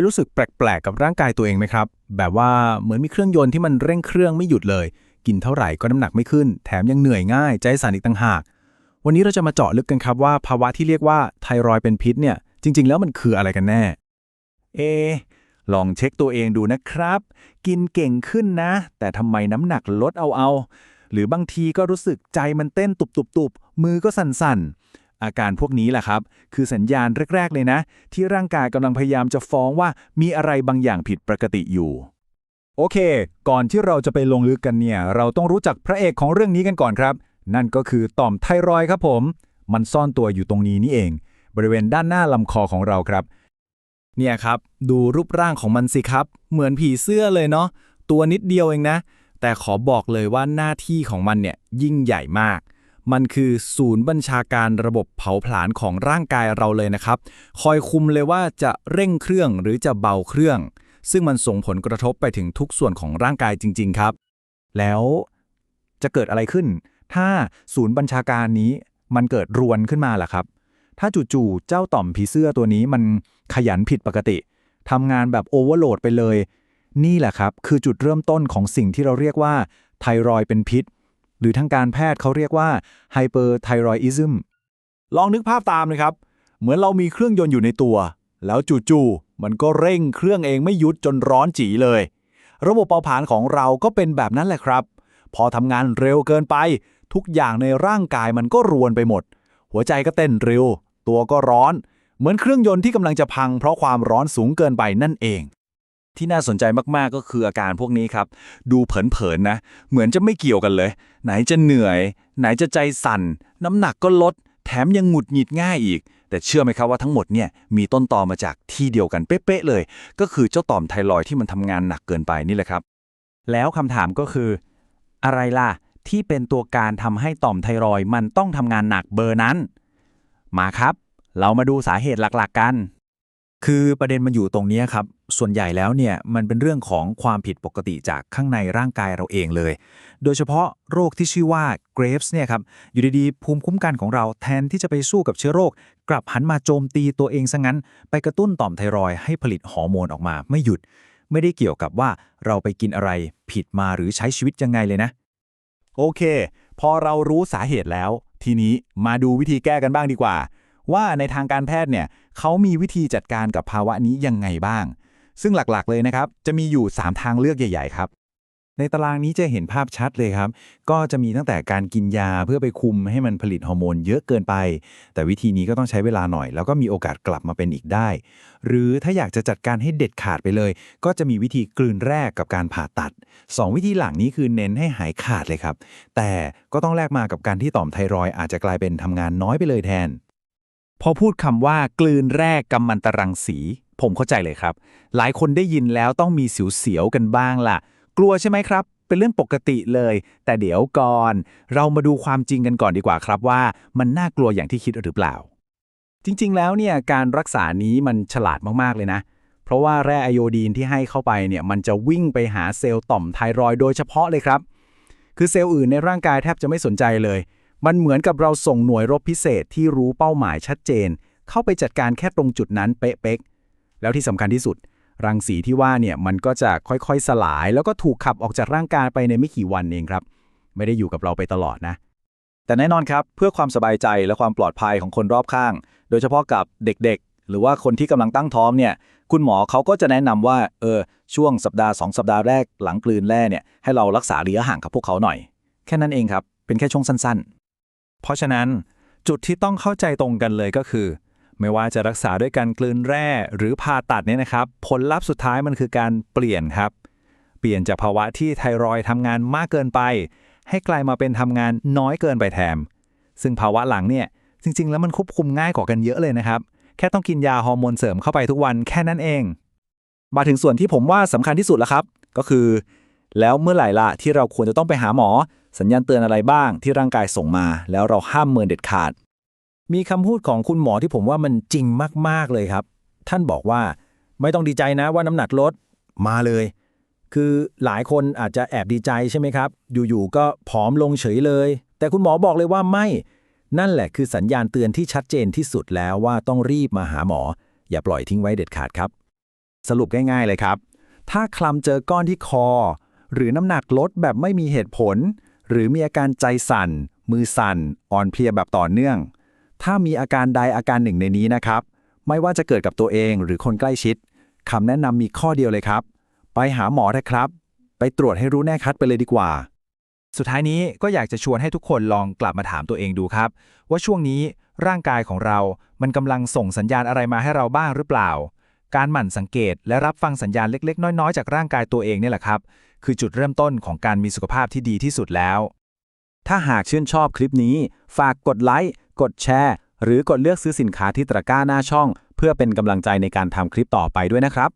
ยรู้สึกแปลกๆกับร่างกายตัวเองไหมครับ แบบว่าเหมือนมีเครื่องยนต์ที่มันเร่งเครื่องไม่หยุดเลย กินเท่าไหร่ก็น้ำหนักไม่ขึ้น แถมยังเหนื่อยง่าย ใจสั่นอีกต่างหาก วันนี้เราจะมาเจาะลึกกันครับว่าภาวะที่เรียกว่าไทรอยด์เป็นพิษเนี่ยจริง ๆ แล้วมันคืออะไรกันแน่ เอ ลองเช็คตัวเองดูนะครับ กินเก่งขึ้นนะ แต่ทำไมน้ำหนักลดเอาเอา หรือบางทีก็รู้สึกใจมันเต้นตุบๆมือก็สั่นๆ อาการพวกนี้แหละครับ คือสัญญาณแรก ๆ เลยนะ ที่ร่างกายกำลังพยายามจะฟ้องว่ามีอะไรบางอย่างผิดปกติอยู่ โอเค ก่อนที่เราจะไปลงลึกกันเนี่ย เราต้องรู้จักพระเอกของเรื่องนี้กันก่อนครับ นั่นก็คือต่อมไทรอยครับผม มันซ่อนตัวอยู่ตรงนี้นี่เอง บริเวณด้านหน้าลำคอของเราครับ เนี่ยครับ ดูรูปร่างของมันสิครับ เหมือนผีเสื้อเลยเนาะตัวนิดเดียวเองนะ แต่ขอบอกเลยว่าหน้าที่ของมันเนี่ยยิ่งใหญ่มาก มันคือศูนย์บัญชาการระบบเผาผลาญของร่างกายเราเลยนะครับ คอยคุมเลยว่าจะเร่งเครื่องหรือจะเบาเครื่อง ซึ่งมันส่งผลกระทบไปถึงทุกส่วนของร่างกายจริง ๆ ครับ แล้วจะเกิดอะไรขึ้น ถ้าศูนย์บัญชาการนี้มันเกิดรวนขึ้นมาล่ะครับ ถ้าจู่ๆเจ้าต่อมผีเสื้อตัวนี้มันขยันผิดปกติทำงานแบบโอเวอร์โหลดไปเลย นี่แหละครับ คือจุดเริ่มต้นของสิ่งที่เราเรียกว่าไทรอยด์เป็นพิษ หรือทางการแพทย์เขาเรียกว่าไฮเปอร์ไทรอยอิซึมลองนึกภาพตามนะครับ เหมือนเรามีเครื่องยนต์อยู่ในตัว แล้วจู่ๆมันก็เร่งเครื่องเองไม่หยุดจนร้อนจีเลย ระบบเผาผลาญของเราก็เป็นแบบนั้นแหละครับ พอทำงานเร็วเกินไป ทุกอย่างในร่างกายมันก็รวนไปหมด หัวใจก็เต้นเร็ว ตัวก็ร้อน เหมือนเครื่องยนต์ที่กำลังจะพังเพราะความร้อนสูงเกินไปนั่นเอง ที่น่าสนใจมากๆก็คืออาการพวกนี้ครับ ดูเผินๆนะ เหมือนจะไม่เกี่ยวกันเลย ไหนจะเหนื่อย ไหนจะใจสั่น น้ำหนักก็ลด แถมยังหงุดหงิดง่ายอีก แต่เชื่อไหมครับว่าทั้งหมดเนี่ยมีต้นตอมาจากที่เดียวกันเป๊ะๆเลย ก็คือเจ้าต่อมไทรอยที่มันทำงานหนักเกินไปนี่แหละครับ แล้วคำถามก็คือ อะไรล่ะ ที่เป็นตัวการทำให้ต่อมไทรอยมันต้องทำงานหนักเบอร์นั้น มาครับ เรามาดูสาเหตุหลักๆกัน คือประเด็นมันอยู่ตรงนี้ครับ ส่วนใหญ่แล้วเนี่ยมันเป็นเรื่องของความผิดปกติจากข้างในร่างกายเราเองเลย โดยเฉพาะโรคที่ชื่อว่า Graves เนี่ยครับอยู่ดีๆ ภูมิคุ้มกันของเราแทนที่จะไปสู้กับเชื้อโรค กลับหันมาโจมตีตัวเองซะงั้น ไปกระตุ้นต่อมไทรอยให้ผลิตฮอร์โมนออกมาไม่หยุด ไม่ได้เกี่ยวกับว่าเราไปกินอะไรผิดมาหรือใช้ชีวิตยังไงเลยนะ โอเค พอเรารู้สาเหตุแล้ว ทีนี้มาดูวิธีแก้กันบ้างดีกว่า ว่าในทางการแพทย์เนี่ยเขามีวิธีจัดการกับภาวะนี้ยังไงบ้าง ซึ่งหลักๆเลยนะครับ จะมีอยู่ 3 ทางเลือกใหญ่ ๆ ครับ ในตารางนี้จะเห็นภาพชัดเลยครับ ก็จะมีตั้งแต่การกินยาเพื่อไปคุมให้มันผลิตฮอร์โมนเยอะเกินไป แต่วิธีนี้ก็ต้องใช้เวลาหน่อย แล้วก็มีโอกาสกลับมาเป็นอีกได้ หรือถ้าอยากจะจัดการให้เด็ดขาดไปเลย ก็จะมีวิธีกลืนแรกกับการผ่าตัด 2 วิธีหลังนี้คือเน้นให้หายขาดเลยครับ แต่ก็ต้องแลกมากับการที่ต่อมไทรอยด์อาจจะกลายเป็นทำงานน้อยไปเลยแทน พอพูดคำว่ากลืนแร่กัมมันตรังสี ผมเข้าใจเลยครับ หลายคนได้ยินแล้วต้องมีเสียวๆกันบ้างล่ะ กลัวใช่ไหมครับ เป็นเรื่องปกติเลย แต่เดี๋ยวก่อน เรามาดูความจริงกันก่อนดีกว่าครับว่า มันน่ากลัวอย่างที่คิดหรือเปล่า จริงๆ แล้วเนี่ยการรักษานี้มันฉลาดมากๆเลยนะ เพราะว่าแร่ไอโอดีนที่ให้เข้าไปเนี่ยมันจะวิ่งไปหาเซลล์ต่อมไทรอยด์โดยเฉพาะเลยครับ คือเซลล์อื่นในร่างกายแทบจะไม่สนใจเลย มันเหมือนกับเราส่งหน่วยรบพิเศษที่รู้เป้าหมายชัดเจน เข้าไปจัดการแค่ตรงจุดนั้นเป๊ะๆ แล้วที่สำคัญที่สุด รังสีที่ว่าเนี่ยมันก็จะค่อยๆสลาย แล้วก็ถูกขับออกจากร่างกายไปในไม่กี่วันเองครับ ไม่ได้อยู่กับเราไปตลอดนะ แต่แน่นอนครับ เพื่อความสบายใจและความปลอดภัยของคนรอบข้าง โดยเฉพาะกับเด็กๆ หรือว่าคนที่กำลังตั้งท้องเนี่ย คุณหมอเขาก็จะแนะนำว่าเออช่วงสัปดาห์ 2 สัปดาห์แรกหลังกลืนแร่เนี่ยให้เรารักษาระยะห่างกับพวกเขาหน่อย แค่นั้นเองครับเป็นแค่ช่วงสั้นๆ เพราะฉะนั้นจุดที่ต้องเข้าใจตรงกันเลยก็คือ ไม่ว่าจะรักษาด้วยการกลืนแร่หรือผ่าตัดเนี่ยนะครับ ผลลัพธ์สุดท้ายมันคือการเปลี่ยนครับ เปลี่ยนจากภาวะที่ไทรอยทำงานมากเกินไป ให้กลายมาเป็นทำงานน้อยเกินไปแทนซึ่งภาวะหลังเนี่ยจริง ๆ แล้วมันควบคุมง่ายกว่ากันเยอะเลยนะครับ แค่ต้องกินยาฮอร์โมนเสริมเข้าไปทุกวันแค่นั้นเอง มาถึงส่วนที่ผมว่าสำคัญที่สุดแล้วครับ ก็คือ แล้วเมื่อไหร่ล่ะที่เราควรจะต้องไปหาหมอ สัญญาณเตือนอะไรบ้างที่ร่างกายส่งมา แล้วเราห้ามเมินเด็ดขาด มีคำพูดของคุณหมอที่ผมว่ามันจริงมาก ๆ เลยครับ ท่านบอกว่าไม่ต้องดีใจนะว่าน้ำหนักลดมาเลย คือหลายคนอาจจะแอบดีใจใช่ไหมครับ อยู่ ๆ ก็ผอมลงเฉยเลย แต่คุณหมอบอกเลยว่าไม่นั่นแหละคือสัญญาณเตือนที่ชัดเจนที่สุดแล้วว่าต้องรีบมาหาหมอ อย่าปล่อยทิ้งไว้เด็ดขาดครับ สรุปง่ายๆเลยครับ ถ้าคลำเจอก้อนที่คอ หรือน้ำหนักลดแบบไม่มีเหตุผล หรือมีอาการใจสั่น มือสั่น อ่อนเพลียแบบต่อเนื่อง ถ้ามีอาการใดอาการหนึ่งในนี้นะครับ ไม่ว่าจะเกิดกับตัวเองหรือคนใกล้ชิดคำแนะนำมีข้อเดียวเลยครับ ไปหาหมอเถอะครับ ไปตรวจให้รู้แน่ชัดไปเลยดีกว่า สุดท้ายนี้ก็อยากจะชวนให้ทุกคนลองกลับมาถามตัวเองดูครับ ว่าช่วงนี้ร่างกายของเรามันกำลังส่งสัญญาณอะไรมาให้เราบ้างหรือเปล่า การหมั่นสังเกตและรับฟังสัญญาณเล็ก ๆ น้อย ๆ จากร่างกายตัวเองเนี่ยแหละครับ คือจุดเริ่มต้นของการมีสุขภาพที่ดีที่สุดแล้ว ถ้าหากชื่นชอบคลิปนี้ ฝากกดไลค์ กดแชร์ หรือกดเลือกซื้อสินค้าที่ตะกร้าหน้าช่อง เพื่อเป็นกำลังใจในการทำคลิปต่อไปด้วยนะครับ